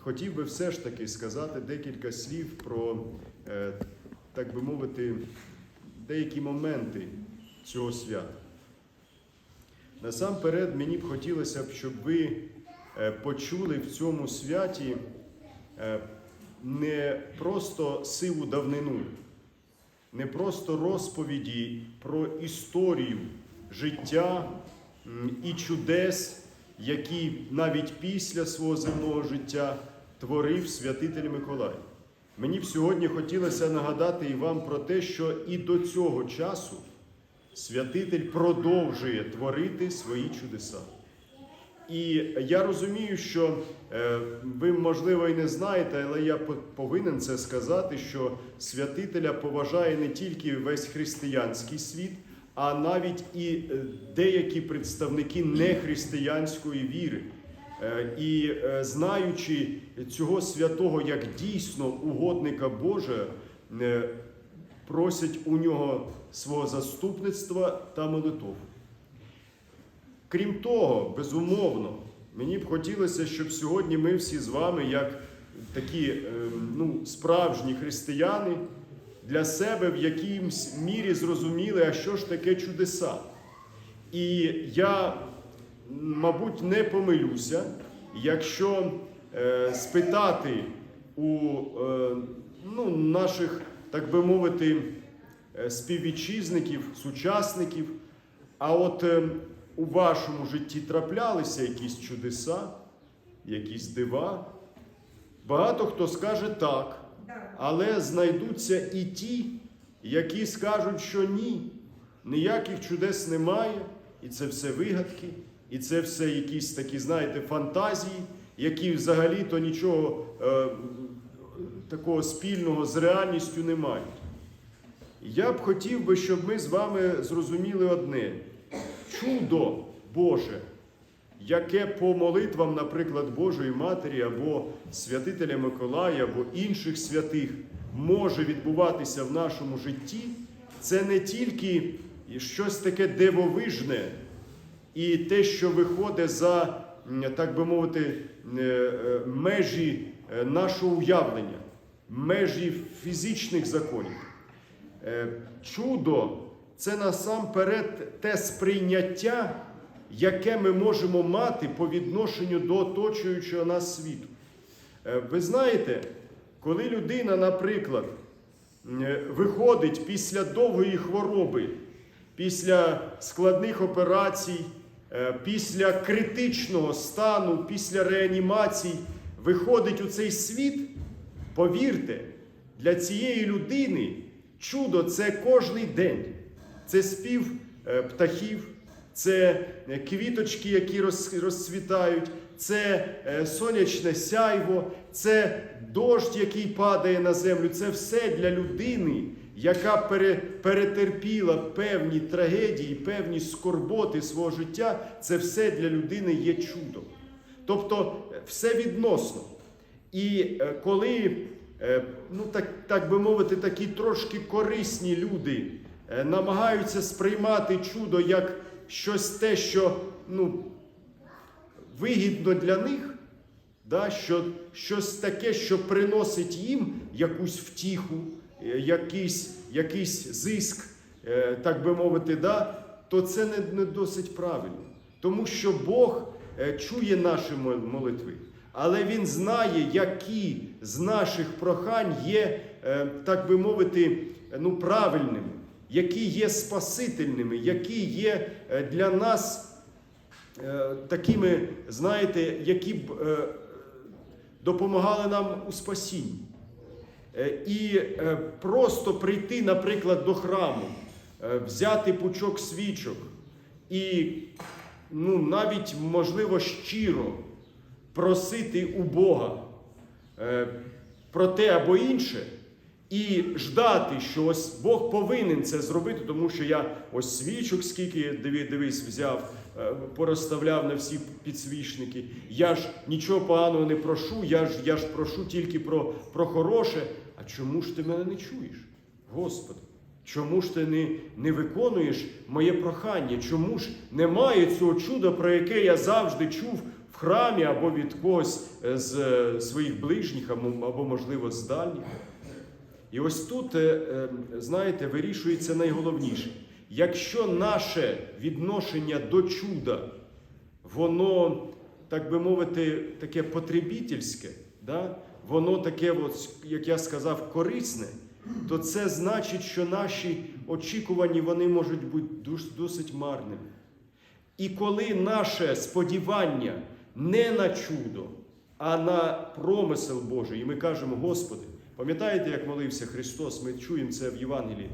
хотів би все ж таки сказати декілька слів про, е, так би мовити, деякі моменти цього свята. Насамперед, мені б хотілося б, щоб ви е, почули в цьому святі е, не просто сиву давнину, не просто розповіді про історію життя і чудес, які навіть після свого земного життя творив святитель Миколай. Мені б сьогодні хотілося нагадати і вам про те, що і до цього часу святитель продовжує творити свої чудеса. І я розумію, що е, ви, можливо, і не знаєте, але я повинен це сказати, що святителя поважає не тільки весь християнський світ, а навіть і е, деякі представники нехристиянської віри. Е, І е, знаючи цього святого як дійсно угодника Божа, е, просять у нього свого заступництва та молитов. Крім того, безумовно, мені б хотілося, щоб сьогодні ми всі з вами, як такі е, ну, справжні християни, для себе в якійсь мірі зрозуміли, а що ж таке чудеса. І я, мабуть, не помилюся, якщо е, спитати у е, ну, наших, так би мовити, е, співвітчизників, сучасників, а от е, у вашому житті траплялися якісь чудеса, якісь дива. Багато хто скаже так, але знайдуться і ті, які скажуть, що ні, ніяких чудес немає, і це все вигадки, і це все якісь такі, знаєте, фантазії, які взагалі-то нічого е, такого спільного з реальністю не мають. Я б хотів би, щоб ми з вами зрозуміли одне: чудо Боже, яке по молитвам, наприклад, Божої Матері або святителя Миколая, або інших святих може відбуватися в нашому житті, це не тільки щось таке дивовижне і те, що виходить за, так би мовити, е, межі е, нашого уявлення, межі фізичних законів. Е, Чудо це насамперед те сприйняття, яке ми можемо мати по відношенню до оточуючого нас світу. Ви знаєте, коли людина, наприклад, виходить після довгої хвороби, після складних операцій, після критичного стану, після реанімацій, виходить у цей світ, повірте, для цієї людини чудо це кожний день. Це спів е, птахів, це е, квіточки, які розцвітають, це е, сонячне сяйво, це дощ, який падає на землю. Це все для людини, яка перетерпіла певні трагедії, певні скорботи свого життя. Це все для людини є чудом. Тобто е, все відносно. І е, коли, е, ну так, так би мовити, такі трошки корисні люди намагаються сприймати чудо як щось те, що ну, вигідно для них, да, що, щось таке, що приносить їм якусь втіху, якийсь, якийсь зиск, е, так би мовити, да, то це не, не досить правильно. Тому що Бог е, чує наші молитви, але Він знає, які з наших прохань є, е, так би мовити, ну, правильними, які є спасительними, які є е, для нас е, такими, знаєте, які б е, допомагали нам у спасінні. Е, І е, просто прийти, наприклад, до храму, е, взяти пучок свічок і ну, навіть, можливо, щиро просити у Бога про те або інше, і ждати, що ось Бог повинен це зробити, тому що я ось свічок, скільки диви- дивись, взяв, порозставляв на всі підсвічники. Я ж нічого поганого не прошу, я ж, я ж прошу тільки про, про хороше. А чому ж ти мене не чуєш, Господи? Чому ж ти не, не виконуєш моє прохання? Чому ж немає цього чуда, про яке я завжди чув в храмі або від когось е, з е, своїх ближніх, або, можливо, з дальніх. І ось тут, е, знаєте, вирішується найголовніше. Якщо наше відношення до чуда, воно, так би мовити, таке потребітельське, да? Воно таке, от, як я сказав, корисне, то це значить, що наші очікування вони можуть бути досить марними. І коли наше сподівання не на чудо, а на промисел Божий, і ми кажемо, Господи, пам'ятаєте, як молився Христос? Ми чуємо це в Євангелії.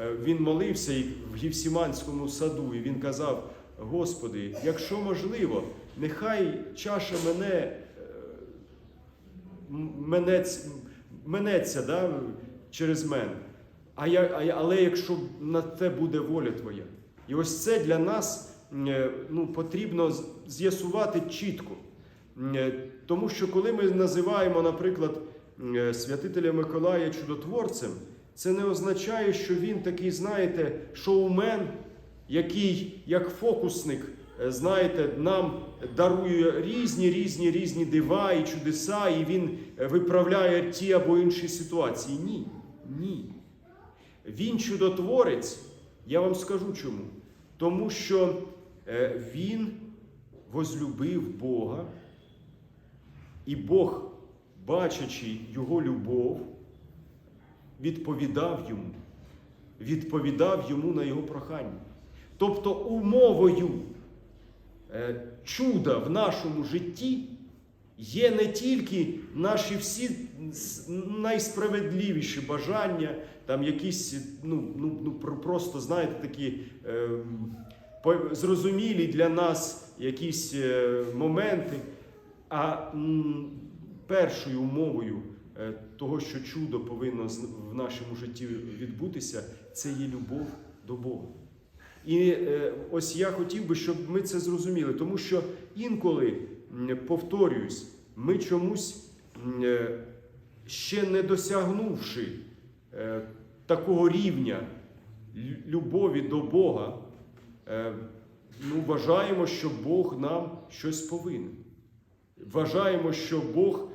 Е, Він молився в Гівсіманському саду, і він казав: Господи, якщо можливо, нехай чаша мене менець, менеться да, через мене. А я, а але якщо на те буде воля Твоя. І ось це для нас е, ну, потрібно з'ясувати чітко. Е, Тому що коли ми називаємо, наприклад, е, святителя Миколая чудотворцем, це не означає, що він такий, знаєте, шоумен, який, як фокусник, знаєте, нам дарує різні, різні, різні дива і чудеса, і він е, виправляє ті або інші ситуації. Ні, ні. Він чудотворець, я вам скажу чому. Тому що е, він возлюбив Бога, і Бог, бачачи його любов, відповідав йому, відповідав йому на його прохання. Тобто умовою е, чуда в нашому житті є не тільки наші всі найсправедливіші бажання, там якісь, ну, ну, ну просто, знаєте, такі е, зрозумілі для нас якісь е, моменти. А м, першою умовою е, того, що чудо повинно в нашому житті відбутися, це є любов до Бога. І е, ось я хотів би, щоб ми це зрозуміли, тому що інколи, повторююсь, ми чомусь, е, ще не досягнувши е, такого рівня любові до Бога, ну, вважаємо, що Бог нам щось повинен. Вважаємо, що Бог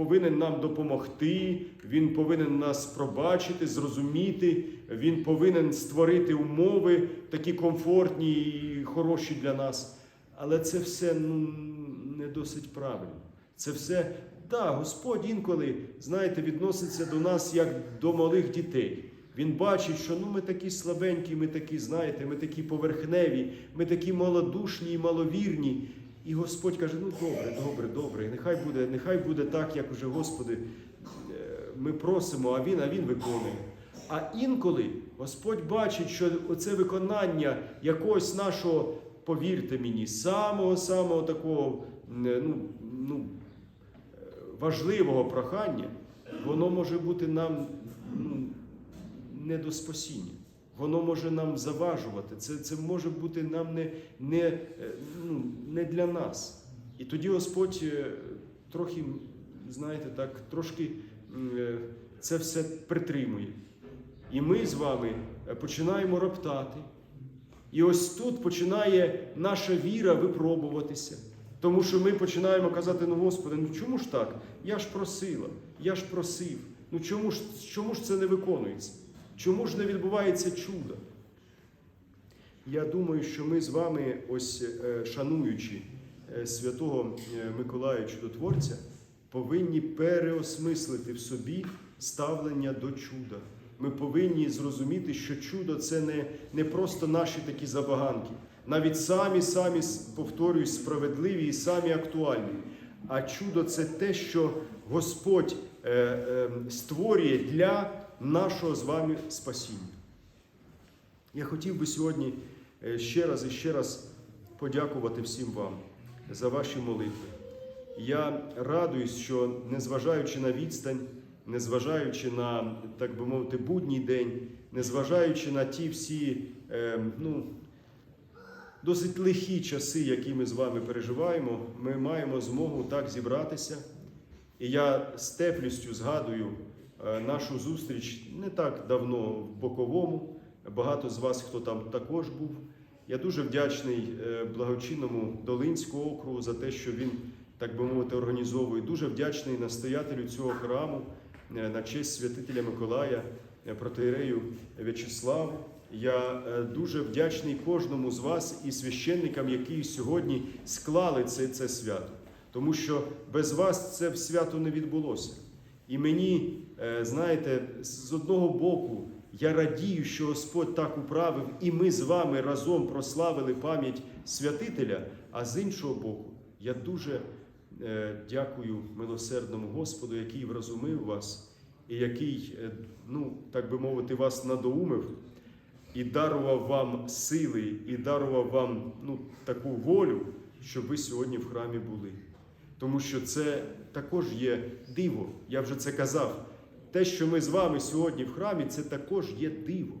повинен нам допомогти, Він повинен нас пробачити, зрозуміти, Він повинен створити умови такі комфортні і хороші для нас. Але це все ну, не досить правильно. Це все, так, Господь інколи, знаєте, відноситься до нас як до малих дітей. Він бачить, що ну, ми такі слабенькі, ми такі, знаєте, ми такі поверхневі, ми такі малодушні і маловірні. І Господь каже: ну добре, добре, добре, нехай буде, нехай буде так, як уже Господи, е, ми просимо, а Він, а Він виконує. А інколи Господь бачить, що оце виконання якогось нашого, повірте мені, самого-самого такого е, ну, ну, важливого прохання, воно може бути нам ну, не до спасіння. Воно може нам заважувати. Це, це може бути нам не, не, е, ну, не для нас. І тоді Господь е, трохи, знаєте, так, трошки е, це все притримує. І ми з вами починаємо роптати. І ось тут починає наша віра випробуватися. Тому що ми починаємо казати: ну Господи, ну чому ж так? Я ж просила, я ж просив. Ну чому ж, чому ж це не виконується? Чому ж не відбувається чудо? Я думаю, що ми з вами, ось е, шануючи е, святого е, Миколая Чудотворця, повинні переосмислити в собі ставлення до чуда. Ми повинні зрозуміти, що чудо це не, не просто наші такі забаганки, навіть самі, самі, повторюсь, справедливі і самі актуальні. А чудо це те, що Господь е, е, створює для нашого з вами спасіння. Я хотів би сьогодні е, ще раз і ще раз подякувати всім вам за ваші молитви. Я радуюсь, що незважаючи на відстань, незважаючи на, так би мовити, будній день, незважаючи на ті всі е, ну, досить лихі часи, які ми з вами переживаємо, ми маємо змогу так зібратися. І я з теплістю згадую нашу зустріч не так давно в Боковому. Багато з вас, хто там також був. Я дуже вдячний е, благочинному Долинського округу за те, що він, так би мовити, організовує. Дуже вдячний настоятелю цього храму е, на честь святителя Миколая, е, протеєрею В'ячеславу. Я е, дуже вдячний кожному з вас і священникам, які сьогодні склали це, це свято. Тому що без вас це свято не відбулося. І мені, е, знаєте, з одного боку, я радію, що Господь так управив, і ми з вами разом прославили пам'ять святителя. А з іншого боку, я дуже е, дякую милосердному Господу, який вразумив вас, і який, е, ну так би мовити, вас надоумив і дарував вам сили, і дарував вам ну, таку волю, щоб ви сьогодні в храмі були. Тому що це також є диво. Я вже це казав. Те, що ми з вами сьогодні в храмі, це також є диво.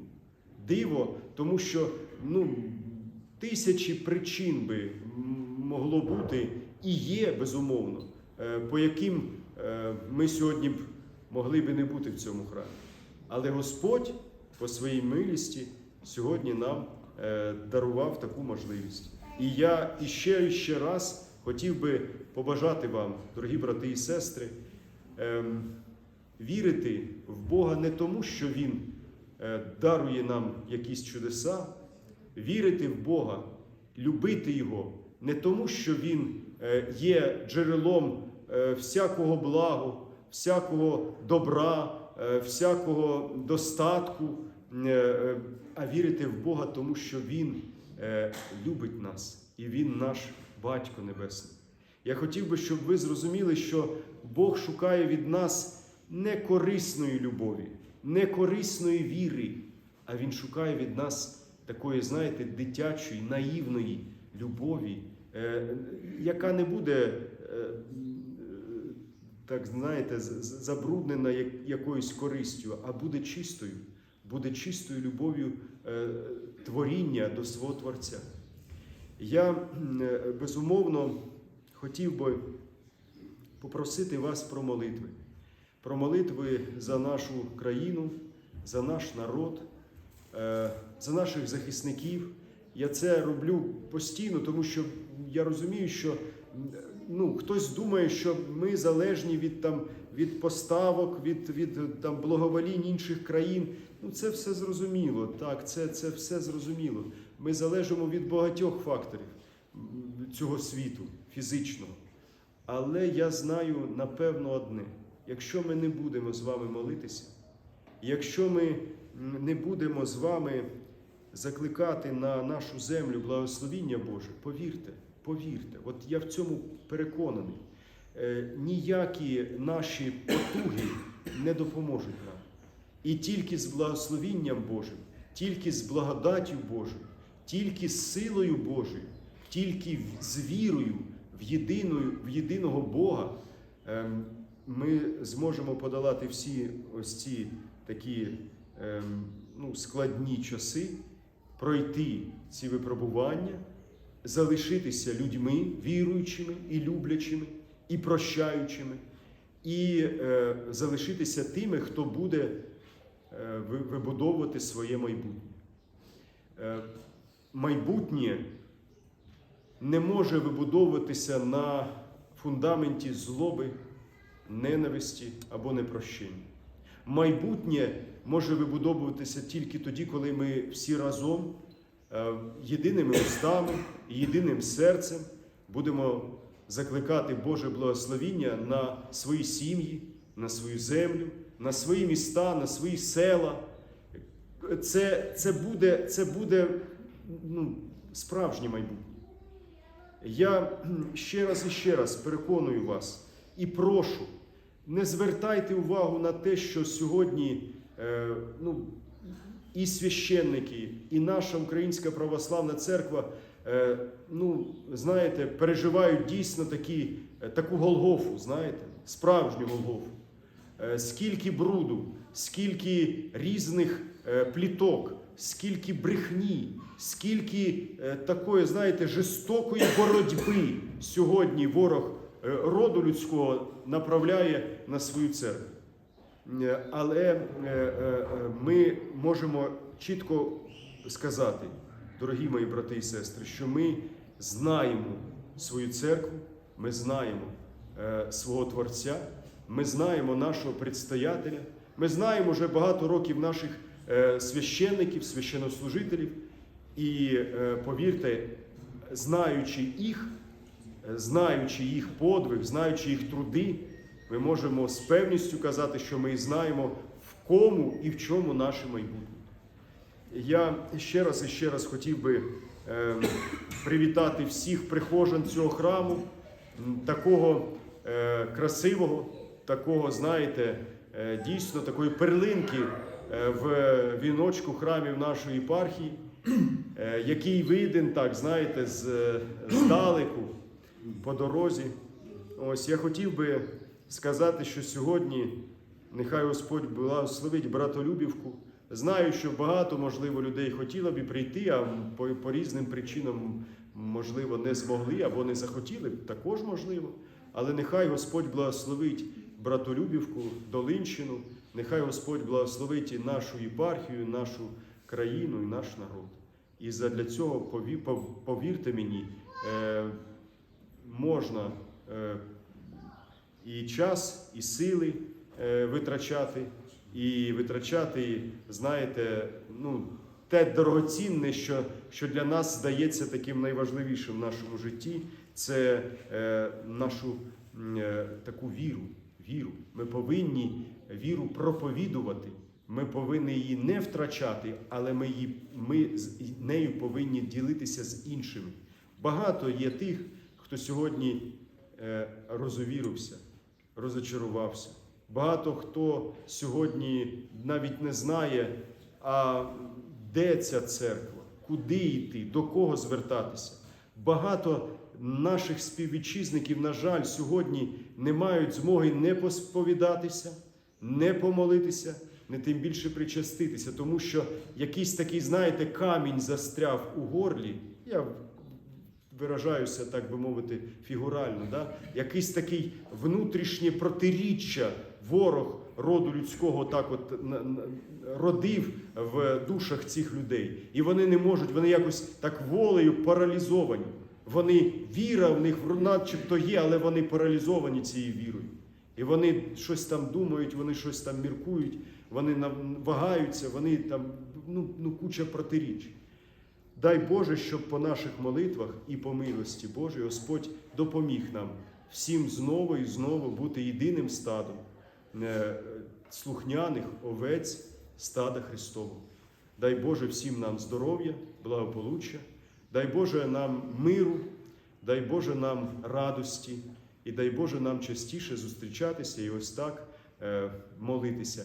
Диво, тому що ну, тисячі причин би могло бути і є, безумовно, е, по яким е, ми сьогодні б могли би не бути в цьому храмі. Але Господь по своїй милісті сьогодні нам е, дарував таку можливість. І я іще і ще раз хотів би побажати вам, дорогі брати і сестри, ем, вірити в Бога не тому, що Він е, дарує нам якісь чудеса, вірити в Бога, любити Його не тому, що Він е, є джерелом е, всякого благу, всякого добра, всякого достатку, а вірити в Бога, тому що Він любить нас і Він наш Батько Небесний. Я хотів би, щоб ви зрозуміли, що Бог шукає від нас не корисної любові, не корисної віри, а Він шукає від нас такої, знаєте, дитячої, наївної любові, е, яка не буде, е, так знаєте, забруднена якоюсь користю, а буде чистою, буде чистою любов'ю е, творіння до свого Творця. Я е, безумовно хотів би попросити вас про молитви, про молитви за нашу країну, за наш народ, е, за наших захисників. Я це роблю постійно, тому що я розумію, що ну, хтось думає, що ми залежні від, там, від поставок, від, від там, благоволінь інших країн. Ну, це все зрозуміло. Так, це, це все зрозуміло. Ми залежимо від багатьох факторів цього світу фізичного. Але я знаю напевно одне: якщо ми не будемо з вами молитися, якщо ми не будемо з вами закликати на нашу землю благословіння Боже, повірте, повірте, от я в цьому переконаний. Е, Ніякі наші потуги не допоможуть нам. І тільки з благословінням Божим, тільки з благодаттю Божою, тільки з силою Божою, тільки з вірою в, єдиную, в єдиного Бога ем, ми зможемо подолати всі ось ці такі ем, ну, складні часи, пройти ці випробування, залишитися людьми віруючими і люблячими, і прощаючими, і е, залишитися тими, хто буде е, вибудовувати своє майбутнє. Майбутнє не може вибудовуватися на фундаменті злоби, ненависті або непрощення. Майбутнє може вибудовуватися тільки тоді, коли ми всі разом, е, єдиними устами єдиним серцем будемо закликати Боже благословіння на свої сім'ї, на свою землю, на свої міста, на свої села. Це, це буде, це буде ну, справжнє майбутнє. Я ще раз і ще раз переконую вас і прошу, не звертайте увагу на те, що сьогодні е, ну, і священники, і наша Українська православна церква, е, ну, знаєте, переживають дійсно такі, е, таку Голгофу, знаєте, справжню Голгофу. Е, Скільки бруду, скільки різних е, пліток, скільки брехні, скільки е, такої, знаєте, жорстокої боротьби сьогодні ворог е, роду людського направляє на свою церкву. Е, Але ми можемо чітко сказати: дорогі мої брати і сестри, що ми знаємо свою церкву, ми знаємо свого Творця, ми знаємо нашого предстоятеля, ми знаємо вже багато років наших священників, священнослужителів. І е, повірте, знаючи їх, е, знаючи їх подвиг, знаючи їх труди, ми можемо з певністю казати, що ми знаємо в кому і в чому наше майбутнє. Я ще раз і ще раз хотів би е, привітати всіх прихожан цього храму, такого е, красивого, такого, знаєте, е, дійсно такої перлинки е, в віночку храмів нашої єпархії, е, який виден, так, знаєте, з, здалеку по дорозі. Ось я хотів би сказати, що сьогодні нехай Господь благословить братолюбівку. Знаю, що багато, можливо, людей хотіло б прийти, а по, по різним причинам, можливо, не змогли або не захотіли, також можливо. Але нехай Господь благословить братолюбівку, Долинщину, нехай Господь благословить і нашу єпархію, нашу країну і наш народ. І задля цього, повірте мені, е, можна е, і час, і сили е, витрачати, і витрачати, знаєте, ну, те дорогоцінне, що, що для нас здається таким найважливішим в нашому житті, це нашу таку віру. Віру. Ми повинні віру проповідувати. Ми повинні її не втрачати, але ми, її, ми з нею повинні ділитися з іншими. Багато є тих, хто сьогодні е, розовірився, розочарувався. Багато хто сьогодні навіть не знає, а де ця церква, куди йти, до кого звертатися. Багато наших співвітчизників, на жаль, сьогодні не мають змоги не посповідатися, не помолитися, не тим більше причаститися, тому що якийсь такий, знаєте, камінь застряв у горлі. Я виражаюся, так би мовити, фігурально. Да? Якийсь такий внутрішнє протиріччя ворог роду людського так от родив в душах цих людей. І вони не можуть, вони якось так волею паралізовані. Вони віра в них начебто є, але вони паралізовані цією вірою. І вони щось там думають, вони щось там міркують, вони вагаються, вони там ну, ну куча протиріч. Дай Боже, щоб по наших молитвах і по милості Божій Господь допоміг нам всім знову і знову бути єдиним стадом е, слухняних овець стада Христового. Дай Боже всім нам здоров'я, благополуччя, дай Боже нам миру, дай Боже нам радості, і дай Боже нам частіше зустрічатися і ось так е, молитися.